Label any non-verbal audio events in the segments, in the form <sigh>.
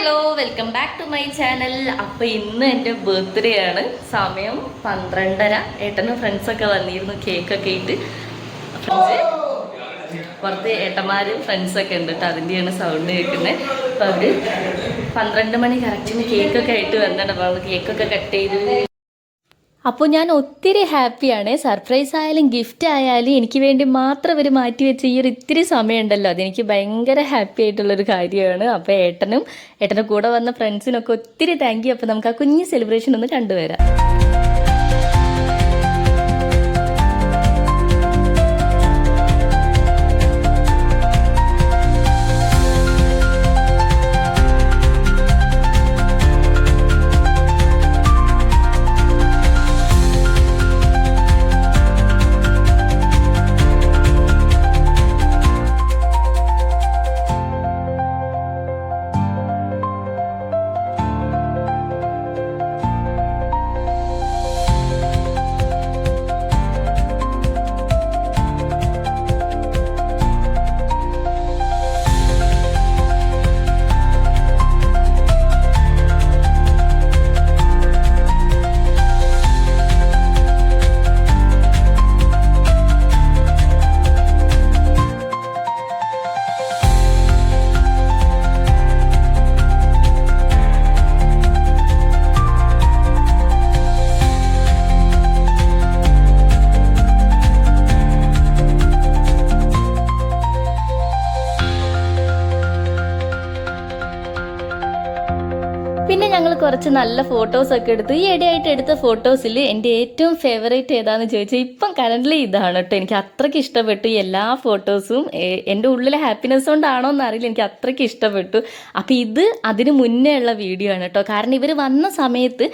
Hello welcome back to my channel അപ്പൊ ഇന്ന് എന്റെ ബർത്ത്ഡേ ആണ്. സമയം പന്ത്രണ്ടര. ഏട്ടനും ഫ്രണ്ട്സൊക്കെ വന്നിരുന്നു കേക്കൊക്കെ ഇട്ട്. പുറത്ത് ഏട്ടന്മാരും ഫ്രണ്ട്സൊക്കെ ഉണ്ട് കേട്ടോ അതിന്റെയാണ് സൗണ്ട് കേൾക്കുന്നത് അപ്പോൾ അവർ പന്ത്രണ്ട് മണി കറക്റ്റിന് കേക്കൊക്കെ ആയിട്ട് വന്നിട്ട് അപ്പോൾ കേക്കൊക്കെ കട്ട് ചെയ്ത്. അപ്പോൾ ഞാൻ ഒത്തിരി ഹാപ്പിയാണ്. സർപ്രൈസ് ആയാലും ഗിഫ്റ്റ് ആയാലും എനിക്ക് വേണ്ടി മാത്രം അവർ മാറ്റി വെച്ച ഈ ഒരു ഇത്തിരി സമയമുണ്ടല്ലോ. അതെനിക്ക് ഭയങ്കര ഹാപ്പി ആയിട്ടുള്ളൊരു കാര്യമാണ്. അപ്പോൾ ഏട്ടനും ഏട്ടന്റെ കൂടെ വന്ന ഫ്രണ്ട്സിനൊക്കെ ഒത്തിരി താങ്ക് യു അപ്പോൾ നമുക്ക് ആ കുഞ്ഞ് സെലിബ്രേഷൻ ഒന്ന് കണ്ടുവരാം. കുറച്ച് നല്ല ഫോട്ടോസ് ഒക്കെ എടുത്തു ഈ ഇടയായിട്ട് എടുത്ത ഫോട്ടോസിൽ എന്റെ ഏറ്റവും ഫേവറേറ്റ് ഏതാന്ന് ചോദിച്ചാൽ ഇപ്പം കറന്റ്ലി ഇതാണ് കേട്ടോ. എനിക്ക് അത്രയ്ക്ക് ഇഷ്ടപ്പെട്ടു എല്ലാ ഫോട്ടോസും എന്റെ ഉള്ളിലെ ഹാപ്പിനെസ് കൊണ്ടാണോ എന്ന് അറിയില്ല എനിക്ക് അത്രയ്ക്ക് ഇഷ്ടപ്പെട്ടു. അപ്പോൾ ഇത് അതിന് മുന്നേ ഉള്ള വീഡിയോ ആണ് കേട്ടോ. കാരണം ഇവർ വന്ന സമയത്ത്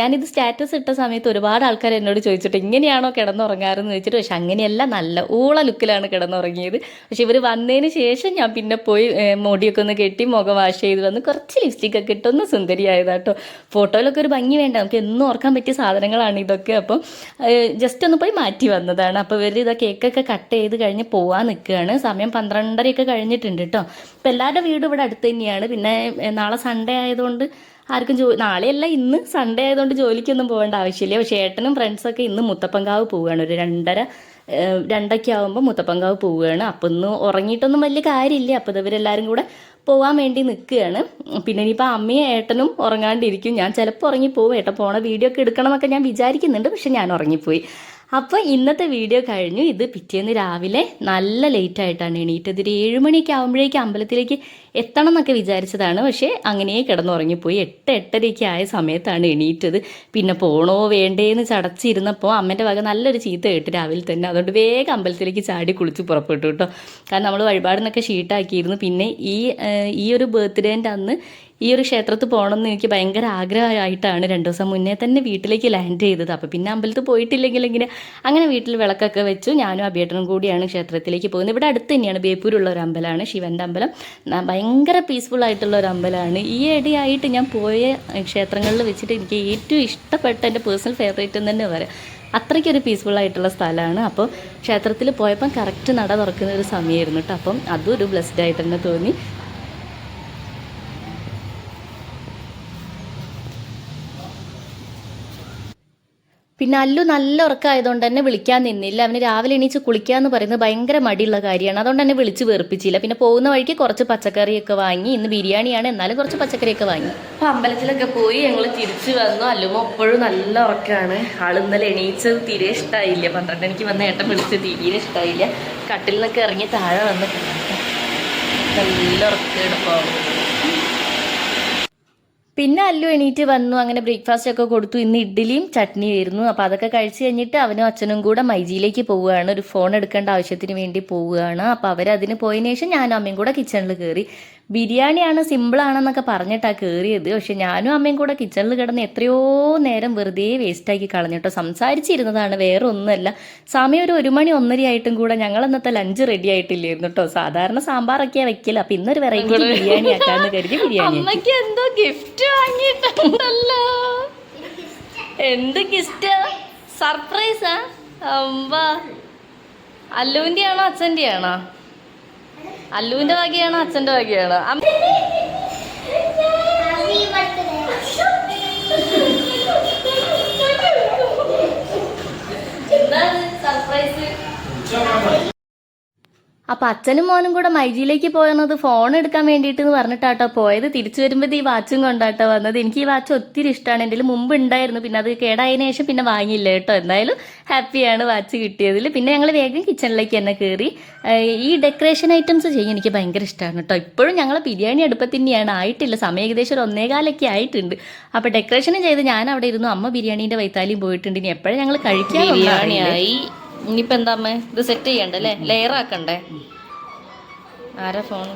ഞാനിത് സ്റ്റാറ്റസ് ഇട്ട സമയത്ത് ഒരുപാട് ആൾക്കാർ എന്നോട് ചോദിച്ചിട്ട് ഇങ്ങനെയാണോ കിടന്നുറങ്ങാറെന്ന് ചോദിച്ചിട്ട് പക്ഷെ അങ്ങനെയല്ല നല്ല ഊള ലുക്കിലാണ് കിടന്നുറങ്ങിയത്. പക്ഷെ ഇവർ വന്നതിന് ശേഷം ഞാൻ പിന്നെ പോയി മുടിയൊക്കെ ഒന്ന് കെട്ടി മുഖം വാഷ് ചെയ്ത് വന്ന് കുറച്ച് ലിപ്സ്റ്റിക് ഒക്കെ ഇട്ടൊന്ന് സുന്ദരിയായതാട്ടോ ഫോട്ടോയിലൊക്കെ ഒരു ഭംഗി വേണ്ട. നമുക്ക് എന്നും ഓർക്കാൻ പറ്റിയ സാധനങ്ങളാണ് ഇതൊക്കെ. അപ്പം ജസ്റ്റ് ഒന്ന് പോയി മാറ്റി വന്നതാണ്. അപ്പോൾ ഇവർ ഇതാ കേക്കൊക്കെ കട്ട് ചെയ്ത് കഴിഞ്ഞ് പോവാൻ നിൽക്കുകയാണ് സമയം പന്ത്രണ്ടരയൊക്കെ കഴിഞ്ഞിട്ടുണ്ട് കേട്ടോ അപ്പം എല്ലാവരുടെ വീട് ഇവിടെ അടുത്ത് തന്നെയാണ്. പിന്നെ നാളെ സൺഡേ ആയതുകൊണ്ട് ആർക്കും ജോ നാളെയല്ല ഇന്ന് സൺഡേ ആയതുകൊണ്ട് ജോലിക്കൊന്നും പോകേണ്ട ആവശ്യമില്ല. പക്ഷേ ഏട്ടനും ഫ്രണ്ട്സൊക്കെ ഇന്ന് മുത്തപ്പങ്കാവ് പോവുകയാണ് ഒരു രണ്ടര രണ്ടൊക്കെ ആകുമ്പോൾ മുത്തപ്പങ്കാവ് പോവുകയാണ്. അപ്പം ഇന്ന് ഉറങ്ങിയിട്ടൊന്നും വലിയ കാര്യമില്ല. അപ്പോൾ ഇവരെല്ലാവരും കൂടെ പോകാൻ വേണ്ടി നിൽക്കുകയാണ്. പിന്നെ ഇനിയിപ്പോൾ അമ്മയും ഏട്ടനും ഉറങ്ങാണ്ടിരിക്കും. ഞാൻ ചിലപ്പോൾ ഉറങ്ങിപ്പോവും. ഏട്ടൻ പോണ വീഡിയോ ഒക്കെ എടുക്കണമെന്നൊക്കെ ഞാൻ വിചാരിക്കുന്നുണ്ട്. പക്ഷെ ഞാൻ ഉറങ്ങിപ്പോയി. അപ്പോൾ ഇന്നത്തെ വീഡിയോ കഴിഞ്ഞു. ഇത് പിറ്റേന്ന് രാവിലെ നല്ല ലേറ്റ് ആയിട്ടാണ് എണീറ്റത്. ഒരു ഏഴുമണിയൊക്കെ ആകുമ്പോഴേക്ക് അമ്പലത്തിലേക്ക് എത്തണം എന്നൊക്കെ വിചാരിച്ചതാണ്. പക്ഷേ അങ്ങനെ കിടന്നുറങ്ങിപ്പോയി. എട്ട് എട്ടരയൊക്കെ ആയ സമയത്താണ് എണീറ്റത്. പിന്നെ പോണോ വേണ്ടേന്ന് ചടച്ചിരുന്നപ്പോൾ അമ്മേന്റെ വക നല്ലൊരു ചീത്ത കേട്ട് രാവിലെ തന്നെ. അതുകൊണ്ട് വേഗം അമ്പലത്തിലേക്ക് ചാടി കുളിച്ച് പുറപ്പെട്ടു കേട്ടോ. കാരണം നമ്മൾ വഴിപാടിനൊക്കെ ഷീട്ടാക്കിയിരുന്നു പിന്നെ ഈ ഈ ഒരു ബർത്ത്ഡേന്റെ അന്ന് ഈ ഒരു ക്ഷേത്രത്തിൽ പോകണമെന്ന് എനിക്ക് ഭയങ്കര ആഗ്രഹമായിട്ടാണ് രണ്ട് ദിവസം മുന്നേ തന്നെ വീട്ടിലേക്ക് ലാൻഡ് ചെയ്തത്. അപ്പോൾ പിന്നെ അമ്പലത്തിൽ പോയിട്ടില്ലെങ്കിൽ അങ്ങനെ വീട്ടിൽ വിളക്കൊക്കെ വെച്ചു. ഞാനും അഭ്യേട്ടനും കൂടിയാണ് ക്ഷേത്രത്തിലേക്ക് പോകുന്നത്. ഇവിടെ അടുത്ത് തന്നെയാണ് ബേപ്പൂരുള്ള ഒരു അമ്പലമാണ് ശിവന്റെ അമ്പലം. ഭയങ്കര പീസ്ഫുൾ ആയിട്ടുള്ള ഒരു അമ്പലമാണ്. ഈ ഇടയായിട്ട് ഞാൻ പോയ ക്ഷേത്രങ്ങളിൽ വെച്ചിട്ട് എനിക്ക് ഏറ്റവും ഇഷ്ടപ്പെട്ട എന്റെ പേഴ്സണൽ ഫേവറേറ്റ് എന്ന് തന്നെ പറയാം. അത്രയ്ക്കൊരു പീസ്ഫുൾ ആയിട്ടുള്ള സ്ഥലമാണ്. അപ്പോൾ ക്ഷേത്രത്തിൽ പോയപ്പം കറക്റ്റ് നട തുറക്കുന്ന ഒരു സമയമായിരുന്നു കേട്ടോ. അപ്പം അതും ഒരു ബ്ലെസ്ഡ് ആയിട്ട് തന്നെ തോന്നി. പിന്നെ അല്ലു നല്ല ഉറക്കമായതുകൊണ്ട് തന്നെ വിളിക്കാൻ നിന്നില്ല. അവന് രാവിലെ എണീച്ച് കുളിക്കാന്ന് പറയുന്നത് ഭയങ്കര മടിയുള്ള കാര്യമാണ്. അതുകൊണ്ട് തന്നെ വിളിച്ച് വെറുപ്പിച്ചില്ല. പിന്നെ പോകുന്ന വഴിക്ക് കുറച്ച് പച്ചക്കറിയൊക്കെ വാങ്ങി. ഇന്ന് ബിരിയാണിയാണ്. എന്നാലും കുറച്ച് പച്ചക്കറിയൊക്കെ വാങ്ങി. അപ്പൊ അമ്പലത്തിലൊക്കെ പോയി ഞങ്ങൾ തിരിച്ചു വന്നു. അല്ലുമോ എപ്പോഴും നല്ല ഉറക്കമാണ് ആൾ ഇന്നലെ എണീച്ചത് തീരെ ഇഷ്ടമായില്ല പന്ത്രണ്ട് എനിക്ക് വന്ന ഏട്ടൻ വിളിച്ച് തീരെ ഇഷ്ടമായില്ല കട്ടിൽ നിന്നൊക്കെ ഇറങ്ങി താഴെ വന്ന്. നല്ല നല്ല ഉറക്കെടുപ്പം പിന്നെ അല്ലു എണീറ്റ് വന്നു അങ്ങനെ ബ്രേക്ക്ഫാസ്റ്റ് ഒക്കെ കൊടുത്തു. ഇന്ന് ഇഡ്ഡലിയും ചട്നി ആയിരുന്നു. അപ്പോൾ അതൊക്കെ കഴിച്ച് കഴിഞ്ഞിട്ട് അവനും അച്ഛനും കൂടെ മൈജിയിലേക്ക് പോവുകയാണ്. ഒരു ഫോൺ എടുക്കേണ്ട ആവശ്യത്തിന് വേണ്ടി പോവുകയാണ്. അപ്പോൾ അവരതിന് പോയതിനു ശേഷം ഞാനും അമ്മയും കൂടെ കിച്ചണിൽ കയറി ബിരിയാണിയാണ് സിമ്പിളാണെന്നൊക്കെ പറഞ്ഞിട്ടാണ് കയറിയത് പക്ഷെ ഞാനും അമ്മയും കൂടെ കിച്ചണിൽ കിടന്ന് എത്രയോ നേരം വെറുതെ വേസ്റ്റാക്കി കളഞ്ഞിട്ടോ സംസാരിച്ചിരുന്നതാണ് വേറെ ഒന്നുമല്ല സമയം ഒരു ഒരു മണി ഒന്നര ആയിട്ടും കൂടെ ഞങ്ങൾ അന്നത്തെ ലഞ്ച് റെഡി ആയിട്ടില്ലായിരുന്നു കേട്ടോ. സാധാരണ സാമ്പാറൊക്കെയാ വെക്കില്ല അപ്പൊ ഇന്നൊരു വെറൈറ്റി ബിരിയാണി ആക്കാന്ന് കരുതി ബിരിയാണി അമ്മയ്ക്ക് എന്തോ ഗിഫ്റ്റ് വാങ്ങിയിട്ടുണ്ടല്ലോ. എന്ത് ഗിഫ്റ്റ് സർപ്രൈസാ അമ്പാ അല്ലുവിന്റെ ആണോ അച്ഛന്റെ ആണോ അല്ലുവിന്റെ വകയാണോ അച്ഛന്റെ വകയാണോ. അമ്മ- സർപ്രൈസ് അപ്പൊ അച്ഛനും മോനും കൂടെ മൈജിയിലേക്ക് പോയത് ഫോൺ എടുക്കാൻ വേണ്ടിയിട്ട് എന്ന് പറഞ്ഞിട്ടാട്ടോ പോയത്. തിരിച്ചു വരുമ്പോൾ ഈ വാച്ചും കൊണ്ടാട്ടോ വന്നത്. എനിക്ക് ഈ വാച്ച് ഒത്തിരി ഇഷ്ടമാണ് എന്റെ മുമ്പ് ഉണ്ടായിരുന്നു. പിന്നെ അത് കേടായതിനു ശേഷം പിന്നെ വാങ്ങിയില്ല കേട്ടോ. എന്തായാലും ഹാപ്പിയാണ് വാച്ച് കിട്ടിയതിൽ പിന്നെ ഞങ്ങൾ വേഗം കിച്ചണിലേക്ക് തന്നെ കയറി ഈ ഡെക്കറേഷൻ ഐറ്റംസ് ചെയ്യാൻ എനിക്ക് ഭയങ്കര ഇഷ്ടമാണ് കേട്ടോ. ഇപ്പോഴും ഞങ്ങൾ ബിരിയാണി അടുപ്പത്ത് തന്നെയാണ്. ആയിട്ടില്ല. സമയം ഏകദേശം ഒരു ഒന്നേകാലൊക്കെ ആയിട്ടുണ്ട്. അപ്പൊ ഡെക്കറേഷൻ ചെയ്ത് ഞാൻ അവിടെ ഇരുന്നു. അമ്മ ബിരിയാണിന്റെ വൈത്താലിയും പോയിട്ടുണ്ട്. ഇനി എപ്പോഴും ഞങ്ങൾ കഴിക്കാൻ ബിരിയാണിയായി. ഇനിയിപ്പോ എന്താ അമ്മ? ഇത് സെറ്റ് ചെയ്യണ്ടേ അല്ലേ? ലെയർ ആക്കണ്ടേ? ആരാ ഫോൺ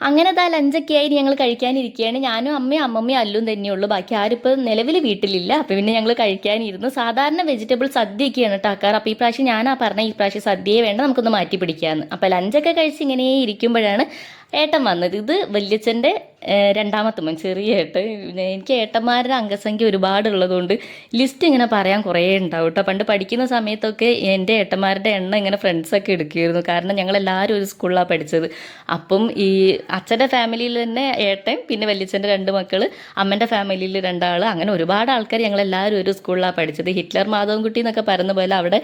അങ്ങനെ താ ലഞ്ചൊക്കെ ആയി ഞങ്ങൾ കഴിക്കാനിരിക്കുകയാണ് ഞാനും അമ്മയും അമ്മമ്മയും അല്ലും തന്നെയുള്ളൂ. ബാക്കി ആരിപ്പോൾ നിലവിൽ വീട്ടിലില്ല. അപ്പോൾ പിന്നെ ഞങ്ങൾ കഴിക്കാനിരുന്നു. സാധാരണ വെജിറ്റബിൾ സദ്യയൊക്കെയാണ് കേട്ടോ അപ്പോൾ ഈ പ്രാവശ്യം ഞാനാ പറഞ്ഞ ഈ പ്രാവശ്യം സദ്യയെ വേണ്ട നമുക്കൊന്ന് മാറ്റി പിടിക്കാമെന്ന് അപ്പോൾ ലഞ്ചൊക്കെ കഴിച്ച് ഇങ്ങനെ ഇരിക്കുമ്പോഴാണ് ഏട്ടൻ വന്നത്. ഇത് വല്യച്ഛന്റെ രണ്ടാമത്തെ മോൻ ചെറിയ ഏട്ടൻ. എനിക്ക് ഏട്ടന്മാരുടെ അംഗസംഖ്യ ഒരുപാടുള്ളതുകൊണ്ട് ലിസ്റ്റ് ഇങ്ങനെ പറയാൻ കുറേ ഉണ്ടാവും കേട്ടോ പണ്ട് പഠിക്കുന്ന സമയത്തൊക്കെ എന്റെ ഏട്ടന്മാരുടെ എണ്ണം ഇങ്ങനെ ഫ്രണ്ട്സൊക്കെ എടുക്കുമായിരുന്നു കാരണം ഞങ്ങൾ എല്ലാവരും ഒരു സ്കൂളിലാണ് പഠിച്ചത്. അപ്പം ഈ അച്ഛന്റെ ഫാമിലിയിൽ തന്നെ ഏട്ടൻ പിന്നെ വല്യച്ഛന്റെ രണ്ട് മക്കൾ അമ്മന്റെ ഫാമിലിയിൽ രണ്ടാൾ അങ്ങനെ ഒരുപാട് ആൾക്കാർ ഞങ്ങളെല്ലാവരും ഒരു സ്കൂളിലാണ് പഠിച്ചത്. ഹിറ്റ്ലർ മാധവൻകുട്ടി എന്നൊക്കെ പറയുന്ന പോലെ അവിടെ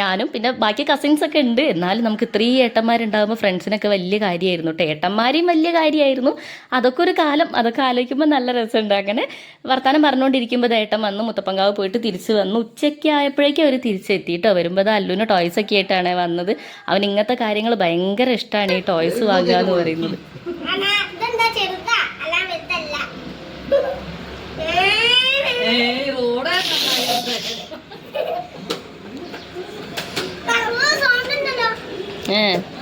ഞാനും പിന്നെ ബാക്കി കസിൻസൊക്കെ ഉണ്ട്. എന്നാലും നമുക്ക് ഇത്രയും ഏട്ടന്മാരുണ്ടാകുമ്പോൾ ഫ്രണ്ട്സിനൊക്കെ വലിയ കാര്യമായിരുന്നു കേട്ടോ ഏട്ടന്മാരെയും വലിയ കാര്യമായിരുന്നു. അതൊക്കെ ഒരു കാലം. അതൊക്കെ ആലോചിക്കുമ്പോൾ നല്ല രസമുണ്ട്. അങ്ങനെ വർത്തമാനം പറഞ്ഞുകൊണ്ടിരിക്കുമ്പോൾ ഏട്ടൻ വന്ന് മുത്തപ്പങ്കാവ് പോയിട്ട് തിരിച്ചു വന്നു ഉച്ചയ്ക്ക് ആയപ്പോഴേക്കും അവർ തിരിച്ചെത്തി കേട്ടോ വരുമ്പോൾ അല്ലുവിന് ടോയ്സ് ഒക്കെ ആയിട്ടാണ് വന്നത്. അവൻ ഇങ്ങനത്തെ കാര്യങ്ങൾ ഭയങ്കര ഇഷ്ടമാണ് ഈ ടോയ്സ് വാങ്ങുക എന്ന് പറയുന്നത്. ഏ.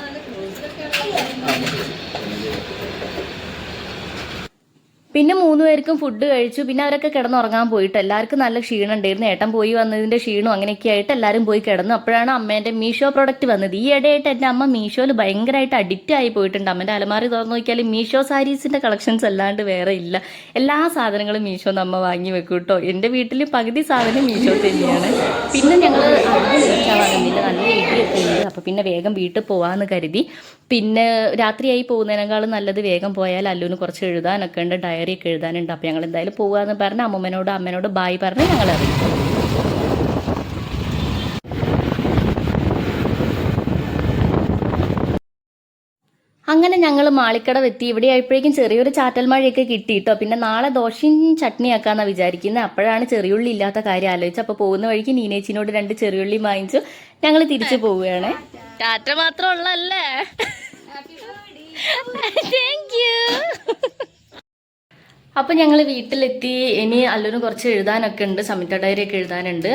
പിന്നെ മൂന്ന് പേർക്കും ഫുഡ് കഴിച്ചു. പിന്നെ അവരൊക്കെ കിടന്നുറങ്ങാൻ പോയിട്ട് എല്ലാവർക്കും നല്ല ക്ഷീണം ഉണ്ടായിരുന്നു. ഏട്ടൻ പോയി വന്നതിന്റെ ക്ഷീണം അങ്ങനെയൊക്കെ ആയിട്ട് എല്ലാവരും പോയി കിടന്നു. അപ്പോഴാണ് അമ്മേന്റെ മീഷോ പ്രോഡക്റ്റ് വന്നത്. ഈ ഇടയായിട്ട് എന്റെ അമ്മ മീഷോയിൽ ഭയങ്കരമായിട്ട് അഡിക്റ്റ് ആയി പോയിട്ടുണ്ട്. അമ്മേന്റെ അലമാറി തുറന്നു നോക്കിയാൽ മീഷോ സാരീസിന്റെ കളക്ഷൻസ് അല്ലാണ്ട് വേറെ ഇല്ല. എല്ലാ സാധനങ്ങളും മീഷോ നമ്മ വാങ്ങി വെക്കും കേട്ടോ. എന്റെ വീട്ടിൽ പകുതി സാധനം മീഷോ തന്നെയാണ്. പിന്നെ ഞങ്ങൾ അധികം വാങ്ങുന്നില്ല നല്ല അപ്പോൾ പിന്നെ വേഗം വീട്ടിൽ പോവാന്ന് കരുതി. പിന്നെ രാത്രിയായി പോകുന്നതിനേക്കാളും നല്ലത് വേഗം പോയാൽ അല്ലുവിന് കുറച്ച് എഴുതാനൊക്കെ ഉണ്ട് ഡയറി ഒക്കെ എഴുതാനുണ്ട്. അപ്പോൾ ഞങ്ങൾ എന്തായാലും പോകാമെന്ന് പറഞ്ഞ് അമ്മമ്മനോട് അമ്മേനോട് ബായ് പറഞ്ഞ് ഞങ്ങൾ അറിയിച്ചു അങ്ങനെ ഞങ്ങൾ മാളിക്കട എത്തി. ഇവിടെ ആയപ്പോഴേക്കും ചെറിയൊരു ചാറ്റൽ മഴയൊക്കെ കിട്ടി കേട്ടോ പിന്നെ നാളെ ദോശയും ചട്നി ആക്കാന്നാ വിചാരിക്കുന്നത് അപ്പോഴാണ് ചെറിയുള്ളി ഇല്ലാത്ത കാര്യം ആലോചിച്ച് അപ്പോൾ പോകുന്ന വഴിക്ക് നീനേച്ചിനോട് രണ്ട് ചെറിയുള്ളി വാങ്ങിച്ചു. ഞങ്ങൾ തിരിച്ചു പോവുകയാണ്. ടാറ്റ മാത്രമുള്ളല്ലേ താങ്ക് യു അപ്പോൾ ഞങ്ങൾ വീട്ടിലെത്തി. ഇനി അല്ലൂന് കുറച്ച് എഴുതാനൊക്കെ ഉണ്ട്. സമിത ഡയറി ഒക്കെ എഴുതാനുണ്ട്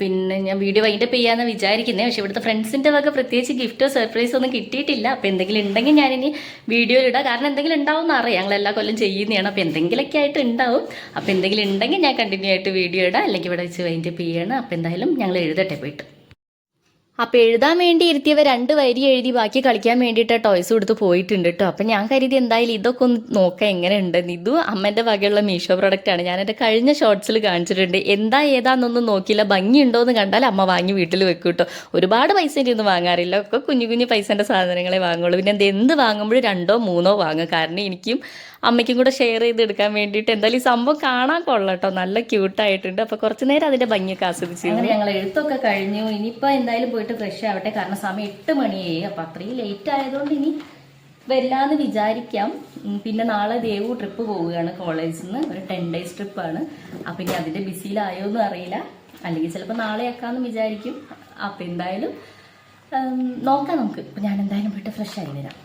പിന്നെ ഞാൻ വീഡിയോ വൈൻഡപ്പ് ചെയ്യാന്ന് വിചാരിക്കുന്നത് പക്ഷെ ഇവിടുത്തെ ഫ്രണ്ട്സിന്റെ വക പ്രത്യേകിച്ച് ഗിഫ്റ്റോ സർപ്രൈസോ ഒന്നും കിട്ടിയിട്ടില്ല. അപ്പോൾ എന്തെങ്കിലും ഉണ്ടെങ്കിൽ ഞാൻ ഇനി വീഡിയോയിൽ ഇടാം. കാരണം എന്തെങ്കിലും ഉണ്ടാവും എന്ന് അറിയാം. ഞങ്ങൾ എല്ലാ കൊല്ലം ചെയ്യുന്നതാണ്. അപ്പോൾ എന്തെങ്കിലുമൊക്കെ ആയിട്ട് ഉണ്ടാവും. അപ്പോൾ എന്തെങ്കിലും ഉണ്ടെങ്കിൽ ഞാൻ കണ്ടിന്യൂ ആയിട്ട് വീഡിയോ ഇടാം. അല്ലെങ്കിൽ ഇവിടെ വെച്ച് വൈൻഡപ്പ് ചെയ്യണം. അപ്പോൾ എന്തായാലും ഞങ്ങൾ എഴുതട്ടെ പോയിട്ട്. അപ്പോൾ എഴുതാൻ വേണ്ടി ഇരുത്തിയവ രണ്ട് വരി എഴുതി ബാക്കി കളിക്കാൻ വേണ്ടിയിട്ട് ടോയ്സ് കൊടുത്ത് പോയിട്ടുണ്ട് കേട്ടോ അപ്പം ഞാൻ കരുതി എന്തായാലും ഇതൊക്കെ ഒന്ന് നോക്കാം എങ്ങനെയുണ്ട്. ഇതും അമ്മന്റെ വകയുള്ള മീഷോ പ്രോഡക്റ്റ് ആണ്. ഞാൻ എന്റെ കഴിഞ്ഞ ഷോർട്സിൽ കാണിച്ചിട്ടുണ്ട്. എന്താ ഏതാന്നൊന്നും നോക്കിയില്ല. ഭംഗിയുണ്ടോ എന്ന് കണ്ടാൽ അമ്മ വാങ്ങി വീട്ടിൽ വെക്കും കേട്ടോ ഒരുപാട് പൈസ ഒന്നും വാങ്ങാറില്ല. ഒക്കെ കുഞ്ഞു കുഞ്ഞു പൈസേന്റെ സാധനങ്ങളെ വാങ്ങുള്ളൂ. പിന്നെ എന്ത് എന്ത് വാങ്ങുമ്പോഴും രണ്ടോ മൂന്നോ വാങ്ങും. കാരണം എനിക്കും അമ്മയ്ക്കും കൂടെ ഷെയർ ചെയ്ത് എടുക്കാൻ വേണ്ടിയിട്ട് എന്തായാലും ഈ സംഭവം കാണാൻ കൊള്ളാം കേട്ടോ നല്ല ക്യൂട്ടായിട്ടുണ്ട് അപ്പോൾ കുറച്ച് നേരം അതിന്റെ ഭംഗിയൊക്കെ ആസ്വദിച്ചു ഞങ്ങൾ എഴുത്തൊക്കെ കഴിഞ്ഞു. ഇനിയിപ്പോൾ എന്തായാലും പോയിട്ട് ഫ്രഷ് ആവട്ടെ. കാരണം സമയം എട്ട് മണിയായി അപ്പൊ അത്രയും ലേറ്റ് ആയതുകൊണ്ട് ഇനി വരില്ലാന്ന് വിചാരിക്കാം. പിന്നെ നാളെ ദേവു ട്രിപ്പ് പോവുകയാണ് കോളേജിൽ നിന്ന് ഒരു ടെൻ ഡേയ്സ് ട്രിപ്പാണ് അപ്പം ഇനി അതിന്റെ ബിസിയിലായോ എന്നും അറിയില്ല. അല്ലെങ്കിൽ ചിലപ്പോൾ നാളെ ആക്കാമെന്ന് വിചാരിക്കും. അപ്പം എന്തായാലും നോക്കാം നമുക്ക്. ഇപ്പം ഞാൻ എന്തായാലും പോയിട്ട് ഫ്രഷ് ആയി വരാം.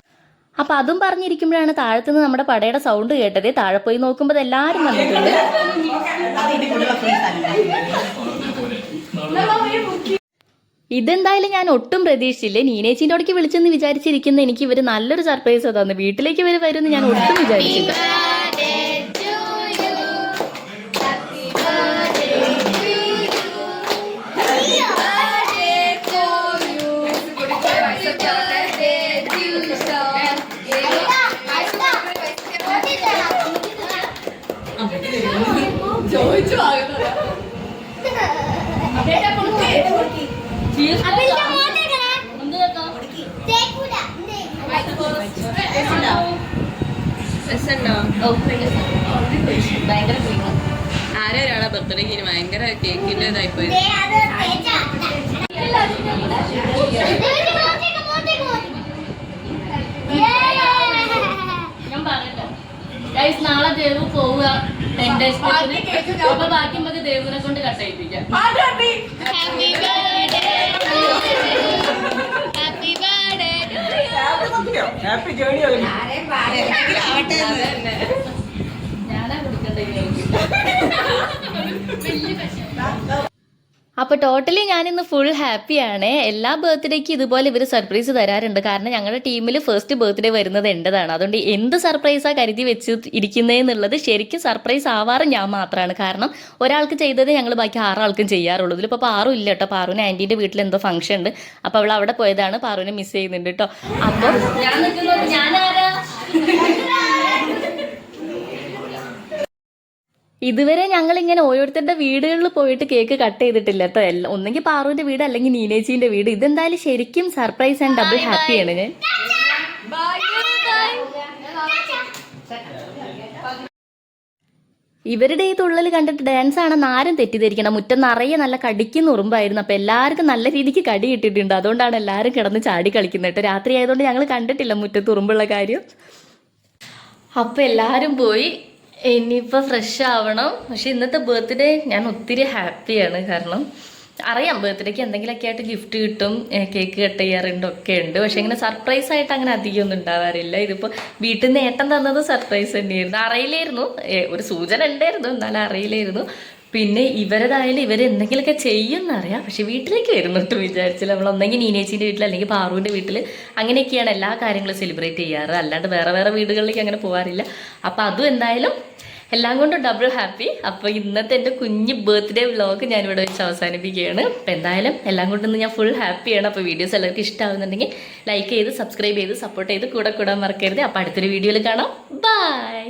അപ്പൊ അതും പറഞ്ഞിരിക്കുമ്പോഴാണ് താഴത്തുനിന്ന് നമ്മുടെ പടയുടെ സൗണ്ട് കേട്ടത്. താഴെ പോയി നോക്കുമ്പോൾ എല്ലാവരും വന്നിട്ടുണ്ട്. ഇതെന്തായാലും ഞാൻ ഒട്ടും പ്രതീക്ഷിച്ചില്ല. നീനേച്ചിന്റെ അവിടേക്ക് വിളിച്ചെന്ന് വിചാരിച്ചിരിക്കുന്ന എനിക്ക് ഇവർ നല്ലൊരു സർപ്രൈസ് തന്നു. വീട്ടിലേക്ക് ഇവർ വരുമെന്ന് ഞാൻ ഒട്ടും വിചാരിച്ചില്ല. ആരോ ഒരാളെ ബർത്ത്ഡേക്ക് ഭയങ്കര കേക്കിന്റെ ഇതായി പോയി ഗൈസ് നാളെ ദേവു പോവുക. എന്റെ അപ്പൊ ബാക്കി നമുക്ക് ദേവനെ കൊണ്ട് കട്ടയിപ്പിക്കാം ഹാപ്പി ജേണി ഞാനാ കൊടുക്കണ്ടേ <laughs> അപ്പോൾ ടോട്ടലി ഞാനിന്ന് ഫുൾ ഹാപ്പിയാണ് എല്ലാ ബർത്ത്ഡേക്ക് ഇതുപോലെ ഇവർ സർപ്രൈസ് തരാറുണ്ട്. കാരണം ഞങ്ങളുടെ ടീമിൽ ഫസ്റ്റ് ബർത്ത്ഡേ വരുന്നത് എന്റെതാണ് അതുകൊണ്ട് എന്ത് സർപ്രൈസാണ് കരുതി വെച്ച് ഇരിക്കുന്നതെന്നുള്ളത് ശരിക്കും സർപ്രൈസ് ആവാറ് ഞാൻ മാത്രമാണ് കാരണം ഒരാൾക്ക് ചെയ്തത് ഞങ്ങൾ ബാക്കി ആറാൾക്കും ചെയ്യാറുള്ളൂ. ഇതിലിപ്പോൾ പാറു ഇല്ല കേട്ടോ. പാറുവിന് ആന്റീന്റെ വീട്ടിൽ എന്തോ ഫംഗ്ഷൻ ഉണ്ട്. അപ്പോൾ അവൾ അവിടെ പോയതാണ്. പാറുവിനെ മിസ് ചെയ്യുന്നുണ്ട് കേട്ടോ. അപ്പോൾ ഞാൻ ഞാനാരാ? ഇതുവരെ ഞങ്ങൾ ഇങ്ങനെ ഓരോരുത്തരുടെ വീടുകളിൽ പോയിട്ട് കേക്ക് കട്ട് ചെയ്തിട്ടില്ല കേട്ടോ എല്ലാം ഒന്നെങ്കിൽ പാറുവിന്റെ വീട് അല്ലെങ്കിൽ നീനേച്ചിന്റെ വീട്. ഇതെന്തായാലും ശരിക്കും സർപ്രൈസ് ആൻഡ് ഡബിൾ ഹാപ്പിയാണ് ഞാൻ ഇവരുടെ ഈ തുള്ളൽ കണ്ടിട്ട് ഡാൻസ് ആണെന്ന് ആരും തെറ്റിദ്ധരിക്കണം മുറ്റം നിറയെ നല്ല കടിക്കുന്ന ഉറുമ്പായിരുന്നു. അപ്പൊ എല്ലാവർക്കും നല്ല രീതിക്ക് കടി കിട്ടിയിട്ടുണ്ട്. അതുകൊണ്ടാണ് എല്ലാവരും കിടന്ന് ചാടി കളിക്കുന്നത് കേട്ടോ രാത്രി ആയതുകൊണ്ട് ഞങ്ങൾ കണ്ടിട്ടില്ല മുറ്റത്ത് ഉറുമ്പുള്ള കാര്യം. അപ്പൊ എല്ലാവരും പോയി ഇനിയിപ്പോൾ ഫ്രഷ് ആവണം. പക്ഷെ ഇന്നത്തെ ബർത്ത്ഡേ ഞാൻ ഒത്തിരി ഹാപ്പിയാണ് കാരണം അറിയാം ബർത്ത്ഡേക്ക് എന്തെങ്കിലുമൊക്കെ ആയിട്ട് ഗിഫ്റ്റ് കിട്ടും കേക്ക് കട്ട് ചെയ്യാറുണ്ട് ഒക്കെ ഉണ്ട്. പക്ഷെ ഇങ്ങനെ സർപ്രൈസ് ആയിട്ട് അങ്ങനെ അധികം ഒന്നും ഉണ്ടാവാറില്ല. ഇതിപ്പോൾ വീട്ടിൽ നിന്ന് ഏട്ടൻ തന്നത് സർപ്രൈസ് തന്നെയായിരുന്നു. അറിയില്ലായിരുന്നു. ഒരു സൂചന ഉണ്ടായിരുന്നു. എന്നാലും അറിയില്ലായിരുന്നു. പിന്നെ ഇവരതായാലും ഇവർ എന്തെങ്കിലുമൊക്കെ ചെയ്യുമെന്നറിയാം. പക്ഷെ വീട്ടിലേക്ക് വരുന്നിട്ട് വിചാരിച്ചില്ല. നമ്മൾ ഒന്നെങ്കിൽ നീനേച്ചിന്റെ വീട്ടിൽ അല്ലെങ്കിൽ പാറുവിന്റെ വീട്ടിൽ അങ്ങനെയൊക്കെയാണ് എല്ലാ കാര്യങ്ങളും സെലിബ്രേറ്റ് ചെയ്യാറ്. അല്ലാണ്ട് വേറെ വേറെ വീടുകളിലേക്ക് അങ്ങനെ പോകാറില്ല അപ്പോൾ അതും എന്തായാലും എല്ലാം കൊണ്ടും ഡബിൾ ഹാപ്പി അപ്പോൾ ഇന്നത്തെ എന്റെ കുഞ്ഞ് ബർത്ത്ഡേ വ്ലോഗ് ഞാനിവിടെ വെച്ച് അവസാനിപ്പിക്കുകയാണ്. അപ്പോൾ എന്തായാലും എല്ലാം കൊണ്ടും ഞാൻ ഫുൾ ഹാപ്പിയാണ് അപ്പോൾ വീഡിയോസ് എല്ലാവർക്കും ഇഷ്ടമാകുന്നുണ്ടെങ്കിൽ ലൈക്ക് ചെയ്ത് സബ്സ്ക്രൈബ് ചെയ്ത് സപ്പോർട്ട് ചെയ്ത് കൂടെ കൂടാൻ മറക്കരുത്. അപ്പോൾ അടുത്തൊരു വീഡിയോയിൽ കാണാം. ബൈ